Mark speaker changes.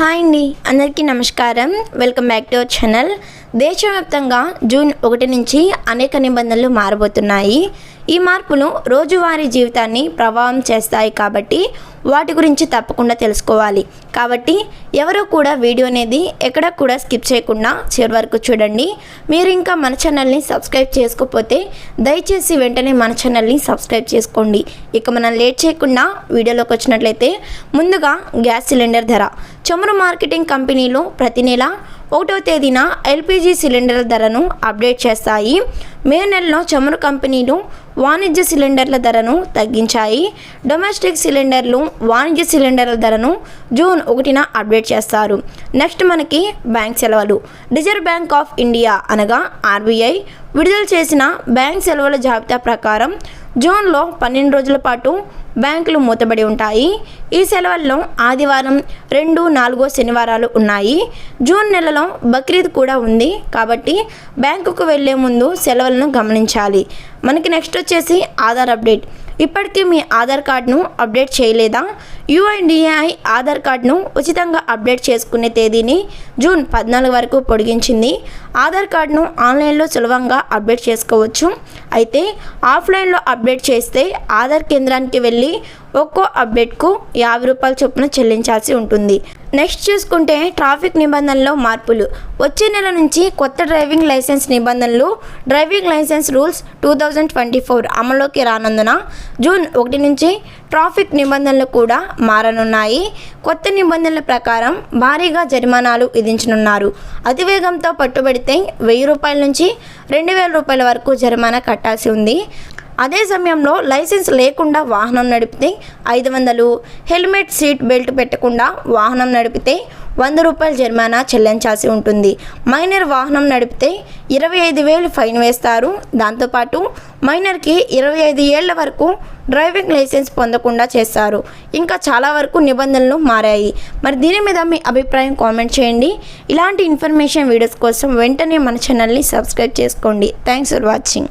Speaker 1: Hi అండి అందరికీ నమస్కారం. Welcome back to our channel. దేశవ్యాప్తంగా జూన్ ఒకటి నుంచి అనేక నిబంధనలు మారబోతున్నాయి. ఈ మార్పులు రోజువారీ జీవితాన్ని ప్రభావం చేస్తాయి కాబట్టి వాటి గురించి తప్పకుండా తెలుసుకోవాలి. కాబట్టి ఎవరు కూడా వీడియో అనేది ఎక్కడ కూడా స్కిప్ చేయకుండా చివరి వరకు చూడండి. మీరు ఇంకా మన ఛానల్ని సబ్స్క్రైబ్ చేసుకోకపోతే దయచేసి వెంటనే మన ఛానల్ని సబ్స్క్రైబ్ చేసుకోండి. ఇక మనం లేట్ చేయకుండా వీడియోలోకి వచ్చినట్లయితే ముందుగా గ్యాస్ సిలిండర్ ధర. చమురు మార్కెటింగ్ కంపెనీలు ప్రతి నెల ఒకటో తేదీన ఎల్పిజి సిలిండర్ల ధరను అప్డేట్ చేస్తాయి. మే నెలలో చమురు కంపెనీలు వాణిజ్య సిలిండర్ల ధరను తగ్గించాయి. డొమెస్టిక్ సిలిండర్లు వాణిజ్య సిలిండర్ల ధరను జూన్ ఒకటిన అప్డేట్ చేస్తారు. నెక్స్ట్ మనకి బ్యాంక్ సెలవులు. రిజర్వ్ బ్యాంక్ ఆఫ్ ఇండియా అనగా ఆర్బీఐ విడుదల చేసిన బ్యాంక్ సెలవుల జాబితా ప్రకారం జూన్లో పన్నెండు రోజుల పాటు బ్యాంకులు మూతబడి ఉంటాయి. ఈ సెలవుల్లో ఆదివారం రెండు నాలుగో శనివారాలు ఉన్నాయి. జూన్ నెలలో బక్రీద్ కూడా ఉంది. కాబట్టి బ్యాంకుకు వెళ్ళే ముందు సెలవులను గమనించాలి. మనకి నెక్స్ట్ వచ్చేసి ఆధార్ అప్డేట్. ఇప్పటికీ మీ ఆధార్ కార్డును అప్డేట్ చేయలేదా? యుఐడిఏఐ ఆధార్ కార్డును ఉచితంగా అప్డేట్ చేసుకునే తేదీని జూన్ పద్నాలుగు వరకు పొడిగించింది. ఆధార్ కార్డును ఆన్లైన్లో సులభంగా అప్డేట్ చేసుకోవచ్చు. అయితే ఆఫ్లైన్లో అప్డేట్ చేస్తే ఆధార్ కేంద్రానికి వెళ్ళి ఒక్కో అప్డేట్కు యాభై రూపాయల చొప్పున చెల్లించాల్సి ఉంటుంది. నెక్స్ట్ చూసుకుంటే ట్రాఫిక్ నిబంధనల్లో మార్పులు. వచ్చే నెల నుంచి కొత్త డ్రైవింగ్ లైసెన్స్ నిబంధనలు driving licence rules two thousand twenty four అమల్లోకి రానందున జూన్ ఒకటి నుంచి ట్రాఫిక్ నిబంధనలు కూడా మారనున్నాయి. కొత్త నిబంధనల ప్రకారం భారీగా జరిమానాలు విధించనున్నారు. అతివేగంతో పట్టుబడితే వెయ్యి రూపాయల నుంచి రెండు వేల రూపాయల వరకు జరిమానా కట్టాల్సి ఉంది. అదే సమయంలో లైసెన్స్ లేకుండా వాహనం నడిపితే ఐదు వందలు హెల్మెట్ సీట్ బెల్ట్ పెట్టకుండా వాహనం నడిపితే వంద రూపాయల జరిమానా చెల్లించాల్సి ఉంటుంది. మైనర్ వాహనం నడిపితే ఇరవై ఐదు వేలు ఫైన్ వేస్తారు. దాంతోపాటు మైనర్కి ఇరవై ఐదు ఏళ్ళ వరకు డ్రైవింగ్ లైసెన్స్ పొందకుండా చేస్తారు. ఇంకా చాలా వరకు నిబంధనలు మారాయి. మరి దీని మీద మీ అభిప్రాయం కామెంట్ చేయండి. ఇలాంటి ఇన్ఫర్మేషన్ వీడియోస్ కోసం వెంటనే మన ఛానల్ని సబ్స్క్రైబ్ చేసుకోండి. Thanks for watching.